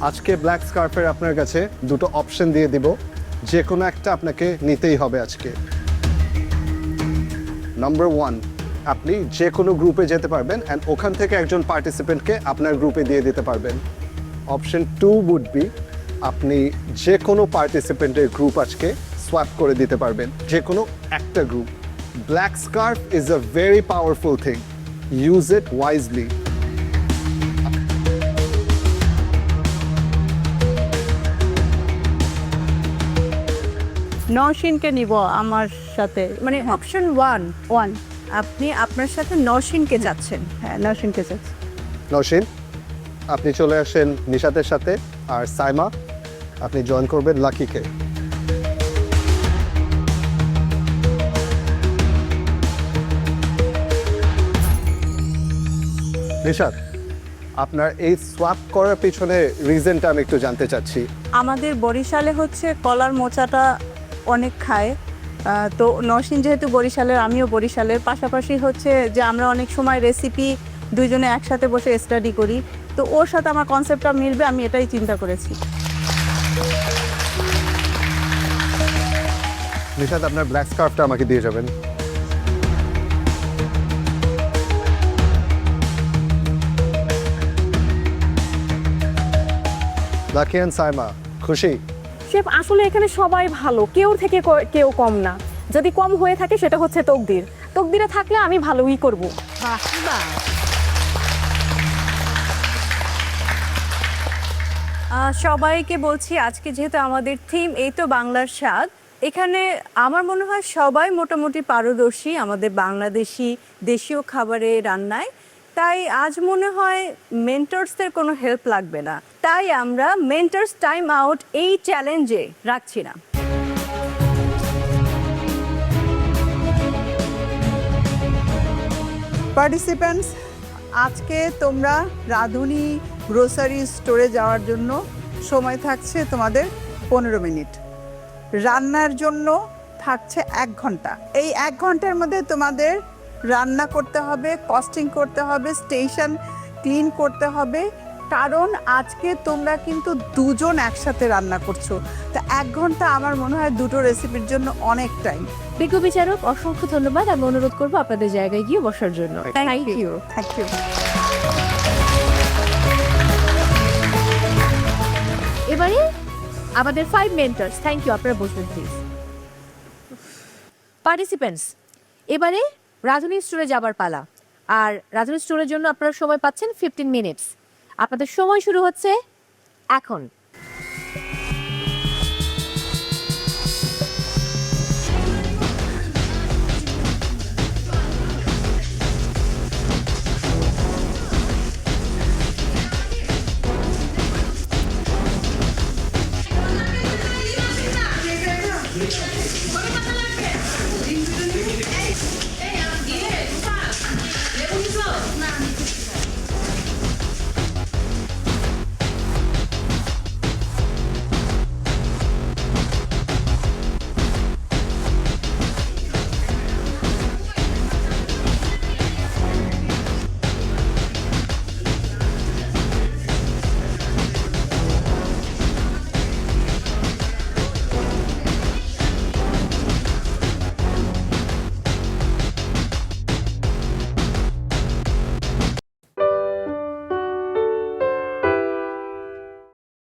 আজকে ব্ল্যাক স্কার্ফের আপনার কাছে দুটো অপশন দিয়ে দিব। যে কোনো একটা আপনাকে নিতেই হবে আজকে। নাম্বার ওয়ান আপনি যে কোনো গ্রুপে যেতে পারবেন অ্যান্ড ওখান থেকে একজন পার্টিসিপেন্টকে আপনার গ্রুপে দিয়ে দিতে পারবেন। অপশন টু উড বি আপনি যে কোনো পার্টিসিপেন্টের গ্রুপ আজকে সোয়াপ করে দিতে পারবেন। যে কোনো একটা group black scarf is a very powerful thing use it wisely নওশিনকে নিব আমার সাথে। মানে অপশন ওয়ান ওয়ান আপনি আপনার সাথে নরসিংকে যাচ্ছেন। হ্যাঁ নওশিনকে চাচ্ছি নৌসিন আপনি চলে আসেন নিশাতের সাথে আর সাইমা আপনি জয়েন করবেন লাকিকে। নিশাত আপনার এই সোয়াপ করার পিছনে রিজনটা আমি একটু জানতে চাচ্ছি। আমাদের বরিশালে হচ্ছে কলার মোচাটা অনেক খায়। তো নওশিন যেহেতু বরিশালের, আমিও বরিশালের। পাশাপাশি হচ্ছে যে আমরা অনেক সময় রেসিপি দুজনে একসাথে বসে স্টাডি করি। তো ওর সাথে আমার কনসেপ্টটা মিলবে, আমি এটাই চিন্তা করেছি। নিশাত, আপনার ব্ল্যাক স্কার্ফটা আমাকে দিয়ে যাবেন। লাকি অ্যান্ড সাইমা খুশি? শেফ আসলে এখানে সবাই ভালো, কেউ থেকে কেউ কম না। যদি কম হয়ে থাকে সেটা হচ্ছে তকদির। তকদিরে থাকলে আমি ভালোই করব। সবাইকে বলছি, আজকে যেহেতু আমাদের থিম এই তো বাংলার স্বাদ। এখানে আমার মনে হয় সবাই মোটামুটি পারদর্শী আমাদের বাংলাদেশি দেশীয় খাবারে রান্নায়। তাই আজ মনে হয় মেন্টরসদের কোনো হেল্প লাগবে না। তাই আমরা মেন্টরস টাইম আউট এই চ্যালেঞ্জে রাখছি না। পার্টিসিপ্যান্টস আজকে তোমরা রাঁধুনি গ্রোসারি স্টোরে যাওয়ার জন্য সময় থাকছে তোমাদের পনেরো মিনিট। রান্নার জন্য থাকছে এক ঘণ্টা। এই এক ঘণ্টার মধ্যে তোমাদের রান্না করতে হবে কস্টিং করতে হবে স্টেশন ক্লিন করতে হবে। কারণ আজকে তোমরা কিন্তু দুজন একসাথে রান্না করছ। তা এক ঘণ্টা আমার মনে হয় দুটো রেসিপির জন্য অনেক টাইম বিজ্ঞ বিচারক অসংখ্য ধন্যবাদ। আমি অনুরোধ করব আপনাদের জায়গায় গিয়ে বসার জন্য। থ্যাংক ইউ থ্যাংক ইউ এবারে আমাদের ফাইভ মেন্টার্স থ্যাংক ইউ আপনারা বসবেন প্লিজ পার্টিসিপেন্টস এবারে রাধুনী স্টোরে যাবার পালা। আর রাজনী স্টোরের জন্য আপনারা সময় পাচ্ছেন ফিফটিন মিনিটস আপনাদের সময় শুরু হচ্ছে এখন।